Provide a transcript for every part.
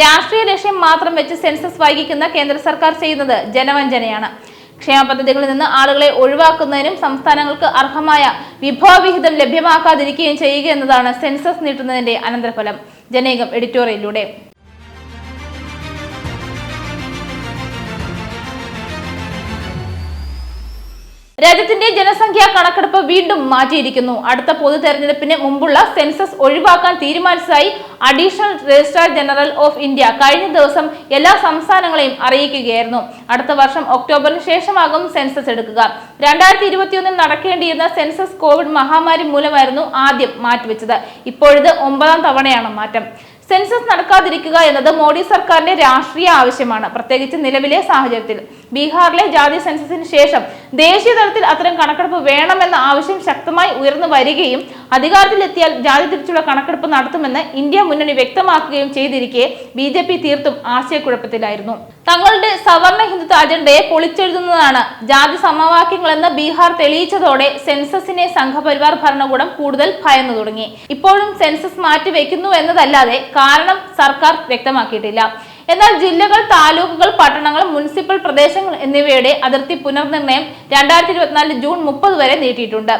രാഷ്ട്രീയ ലക്ഷ്യം മാത്രം വെച്ച് സെൻസസ് വൈകിക്കുന്ന കേന്ദ്ര സർക്കാർ ചെയ്യുന്നത് ജനവഞ്ചനയാണ്. ക്ഷേമ പദ്ധതികളിൽ നിന്ന് ആളുകളെ ഒഴിവാക്കുന്നതിനും സംസ്ഥാനങ്ങൾക്ക് അർഹമായ വിഭവവിഹിതം ലഭ്യമാക്കാതിരിക്കുകയും ചെയ്യുക എന്നതാണ് സെൻസസ് നീട്ടുന്നതിന്റെ അനന്തരഫലം. ജനേകം എഡിറ്റോറിയലിലൂടെ. രാജ്യത്തിന്റെ ജനസംഖ്യാ കണക്കെടുപ്പ് വീണ്ടും മാറ്റിയിരിക്കുന്നു. അടുത്ത പൊതു തെരഞ്ഞെടുപ്പിന് മുമ്പുള്ള സെൻസസ് ഒഴിവാക്കാൻ തീരുമാനിച്ചതായി additional registrar general of India കഴിഞ്ഞ ദിവസം എല്ലാ സംസ്ഥാനങ്ങളെയും അറിയിക്കുകയായിരുന്നു. അടുത്ത വർഷം ഒക്ടോബറിന് ശേഷമാകും സെൻസസ് എടുക്കുക. രണ്ടായിരത്തി ഇരുപത്തിയൊന്നിൽ നടക്കേണ്ടിയിരുന്ന സെൻസസ് കോവിഡ് മഹാമാരി മൂലമായിരുന്നു ആദ്യം മാറ്റിവെച്ചത്. ഇപ്പോഴത് ഒമ്പതാം തവണയാണ് മാറ്റം. സെൻസസ് നടക്കാതിരിക്കുക എന്നത് മോഡി സർക്കാരിന്റെ രാഷ്ട്രീയ ആവശ്യമാണ്. പ്രത്യേകിച്ച് നിലവിലെ സാഹചര്യത്തിൽ. ബീഹാറിലെ ജാതി സെൻസസിന് ശേഷം ദേശീയ തലത്തിൽ അത്തരം കണക്കെടുപ്പ് വേണമെന്ന ആവശ്യം ശക്തമായി ഉയർന്നു വരികയും അധികാരത്തിലെത്തിയാൽ ജാതി തിരിച്ചുള്ള കണക്കെടുപ്പ് നടത്തുമെന്ന് ഇന്ത്യ മുന്നണി വ്യക്തമാക്കുകയും ചെയ്തിരിക്കെ ബി ജെ പി തീർത്തും ആശയക്കുഴപ്പത്തിലായിരുന്നു. തങ്ങളുടെ സവർണ ഹിന്ദുത്വ അജണ്ടയെ പൊളിച്ചെഴുതുന്നതാണ് ജാതി സമവാക്യങ്ങളെന്ന് ബീഹാർ തെളിയിച്ചതോടെ സെൻസസിനെ സംഘപരിവാർ ഭരണകൂടം കൂടുതൽ ഭയന്നു തുടങ്ങി. ഇപ്പോഴും സെൻസസ് മാറ്റിവെക്കുന്നു എന്നതല്ലാതെ കാരണം സർക്കാർ വ്യക്തമാക്കിയിട്ടില്ല. എന്നാൽ ജില്ലകൾ താലൂക്കുകൾ പട്ടണങ്ങൾ മുനിസിപ്പൽ പ്രദേശങ്ങൾ എന്നിവയുടെ അതിർത്തി പുനർനിർണയം രണ്ടായിരത്തി ഇരുപത്തിനാല് ജൂൺ മുപ്പത് വരെ നീട്ടിയിട്ടുണ്ട്.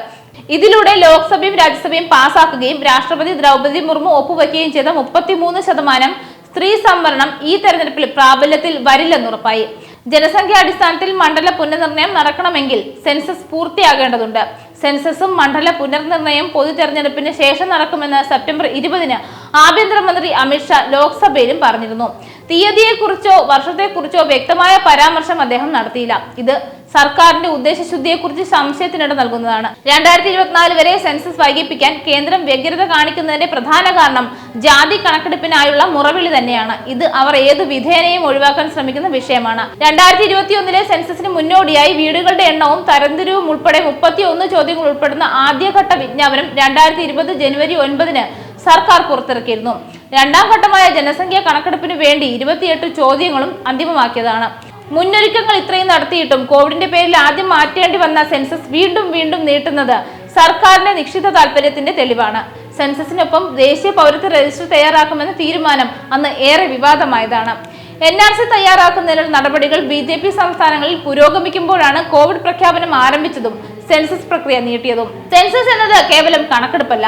ഇതിലൂടെ ലോക്സഭയും രാജ്യസഭയും പാസാക്കുകയും രാഷ്ട്രപതി ദ്രൗപദി മുർമു ഒപ്പുവയ്ക്കുകയും ചെയ്ത മുപ്പത്തിമൂന്ന് ശതമാനം സ്ത്രീ സംവരണം ഈ തെരഞ്ഞെടുപ്പിൽ പ്രാബല്യത്തിൽ വരില്ലെന്നുറപ്പായി ജനസംഖ്യാടിസ്ഥാനത്തിൽ മണ്ഡല പുനർനിർണയം നടക്കണമെങ്കിൽ സെൻസസ് പൂർത്തിയാകേണ്ടതുണ്ട്. സെൻസസും മണ്ഡല പുനർനിർണയം പൊതു തെരഞ്ഞെടുപ്പിന് ശേഷം നടക്കുമെന്ന് സെപ്റ്റംബർ ഇരുപതിന് ആഭ്യന്തരമന്ത്രി അമിത്ഷാ ലോക്സഭയിലും പറഞ്ഞിരുന്നു. തീയതിയെക്കുറിച്ചോ വർഷത്തെക്കുറിച്ചോ വ്യക്തമായ പരാമർശം അദ്ദേഹം നടത്തിയില്ല. ഇത് സർക്കാരിന്റെ ഉദ്ദേശശുദ്ധിയെക്കുറിച്ച് സംശയത്തിനിട നൽകുന്നതാണ്. രണ്ടായിരത്തി ഇരുപത്തിനാല് വരെ സെൻസസ് വൈകിപ്പിക്കാൻ കേന്ദ്രം വ്യഗ്രത കാണിക്കുന്നതിന്റെ പ്രധാന കാരണം ജാതി കണക്കെടുപ്പിനായുള്ള മുറവിളി തന്നെയാണ്. ഇത് അവർ ഏതു വിധേനയും ഒഴിവാക്കാൻ ശ്രമിക്കുന്ന വിഷയമാണ്. രണ്ടായിരത്തി ഇരുപത്തിയൊന്നിലെ സെൻസസിന് മുന്നോടിയായി വീടുകളുടെ എണ്ണവും തരംതിരിവും ഉൾപ്പെടെ മുപ്പത്തിയൊന്ന് ചോദ്യങ്ങൾ ഉൾപ്പെടുന്ന ആദ്യഘട്ട വിജ്ഞാപനം രണ്ടായിരത്തി ഇരുപത് ജനുവരി ഒൻപതിന് സർക്കാർ പുറത്തിറക്കിയിരുന്നു. രണ്ടാം ഘട്ടമായ ജനസംഖ്യാ കണക്കെടുപ്പിന് വേണ്ടി ഇരുപത്തിയെട്ട് ചോദ്യങ്ങളും അന്തിമമാക്കിയതാണ്. മുന്നൊരുക്കങ്ങൾ ഇത്രയും നടത്തിയിട്ടും കോവിഡിന്റെ പേരിൽ ആദ്യം മാറ്റേണ്ടി വന്ന സെൻസസ് വീണ്ടും വീണ്ടും നീട്ടുന്നത് സർക്കാരിന്റെ നിശ്ചിത താല്പര്യത്തിന്റെ തെളിവാണ്. സെൻസസിനൊപ്പം ദേശീയ പൗരത്വ രജിസ്റ്റർ തയ്യാറാക്കുമെന്ന തീരുമാനം അന്ന് ഏറെ വിവാദമായതാണ്. എൻ ആർ സി തയ്യാറാക്കുന്നതിനുള്ള നടപടികൾ ബി ജെ പി സംസ്ഥാനങ്ങളിൽ പുരോഗമിക്കുമ്പോഴാണ് കോവിഡ് പ്രഖ്യാപനം ആരംഭിച്ചതും സെൻസസ് പ്രക്രിയ നീട്ടിയതും. സെൻസസ് എന്നത് കേവലം കണക്കെടുപ്പല്ല.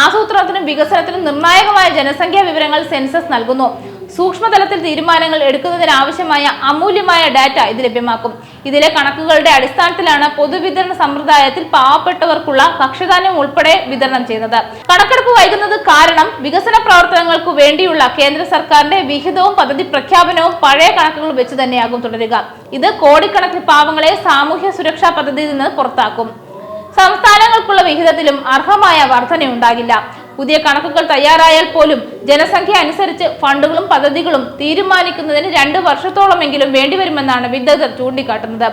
ആസൂത്രണത്തിനും വികസനത്തിനും നിർണായകമായ ജനസംഖ്യാ വിവരങ്ങൾ സെൻസസ് നൽകുന്നു. സൂക്ഷ്മതലത്തിൽ തീരുമാനങ്ങൾ എടുക്കുന്നതിനാവശ്യമായ അമൂല്യമായ ഡാറ്റ ഇത് ലഭ്യമാക്കും. ഇതിലെ കണക്കുകളുടെ അടിസ്ഥാനത്തിലാണ് പൊതുവിതരണ സമ്പ്രദായത്തിൽ പാവപ്പെട്ടവർക്കുള്ള ഭക്ഷ്യധാന്യം ഉൾപ്പെടെ വിതരണം ചെയ്യുന്നത്. കണക്കെടുപ്പ് വൈകുന്നത് കാരണം വികസന പ്രവർത്തനങ്ങൾക്ക് വേണ്ടിയുള്ള കേന്ദ്ര സർക്കാരിന്റെ വിഹിതവും പദ്ധതി പ്രഖ്യാപനവും പഴയ കണക്കുകൾ വെച്ച് തന്നെയാകും തുടരുക. ഇത് കോടിക്കണക്കിന് പാവങ്ങളെ സാമൂഹ്യ സുരക്ഷാ പദ്ധതിയിൽ നിന്ന് പുറത്താക്കും. സംസ്ഥാനങ്ങൾക്കുള്ള വിഹിതത്തിലും അർഹമായ വർധനയുണ്ടാകില്ല. പുതിയ കണക്കുകൾ തയ്യാറായാൽ പോലും ജനസംഖ്യ അനുസരിച്ച് ഫണ്ടുകളും പദ്ധതികളും തീരുമാനിക്കുന്നതിന് രണ്ട് വർഷത്തോളമെങ്കിലും വേണ്ടിവരുമെന്നാണ് വിദഗ്ധർ ചൂണ്ടിക്കാട്ടുന്നത്.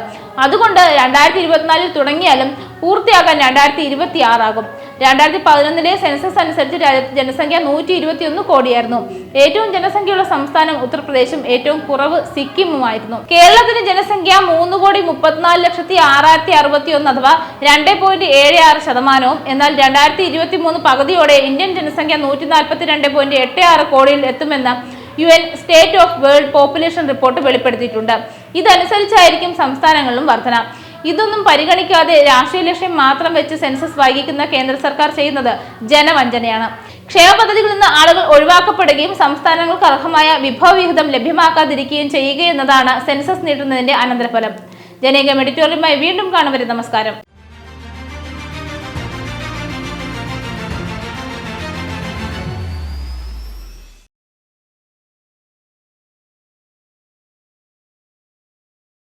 അതുകൊണ്ട് രണ്ടായിരത്തി ഇരുപത്തിനാലിൽ തുടങ്ങിയാലും പൂർത്തിയാകാൻ രണ്ടായിരത്തി ഇരുപത്തി ആറാകും രണ്ടായിരത്തി പതിനൊന്നിലെ സെൻസസ് അനുസരിച്ച് രാജ്യത്ത് ജനസംഖ്യ നൂറ്റി ഇരുപത്തിയൊന്ന് കോടിയായിരുന്നു. ഏറ്റവും ജനസംഖ്യയുള്ള സംസ്ഥാനം ഉത്തർപ്രദേശും ഏറ്റവും കുറവ് സിക്കിമുമായിരുന്നു. കേരളത്തിന്റെ ജനസംഖ്യ മൂന്ന് കോടി മുപ്പത്തിനാല് ലക്ഷത്തി ആറായിരത്തി അറുപത്തി ഒന്ന് അഥവാ രണ്ട് പോയിന്റ് ഏഴ് ആറ് ശതമാനവും എന്നാൽ രണ്ടായിരത്തി ഇരുപത്തി മൂന്ന് പകുതിയോടെ ഇന്ത്യൻ ജനസംഖ്യ നൂറ്റി നാൽപ്പത്തി രണ്ട് പോയിന്റ് എട്ട് ആറ് കോടിയിൽ എത്തുമെന്ന് U N state of world population report വെളിപ്പെടുത്തിയിട്ടുണ്ട്. ഇതനുസരിച്ചായിരിക്കും സംസ്ഥാനങ്ങളിലും വർധന. ഇതൊന്നും പരിഗണിക്കാതെ രാഷ്ട്രീയ ലക്ഷ്യം മാത്രം വെച്ച് സെൻസസ് വൈകിക്കുന്ന കേന്ദ്ര സർക്കാർ ചെയ്യുന്നത് ജനവഞ്ചനയാണ്. ക്ഷേമ പദ്ധതികളിൽ നിന്ന് ആളുകൾ ഒഴിവാക്കപ്പെടുകയും സംസ്ഥാനങ്ങൾക്ക് അർഹമായ വിഭവവിഹിതം ലഭ്യമാക്കാതിരിക്കുകയും ചെയ്യുകയെന്നതാണ് സെൻസസ് നീട്ടുന്നതിന്റെ അനന്തരഫലം. ജനേകം എഡിറ്റോറിയലുമായി വീണ്ടും കാണുവരെ നമസ്കാരം.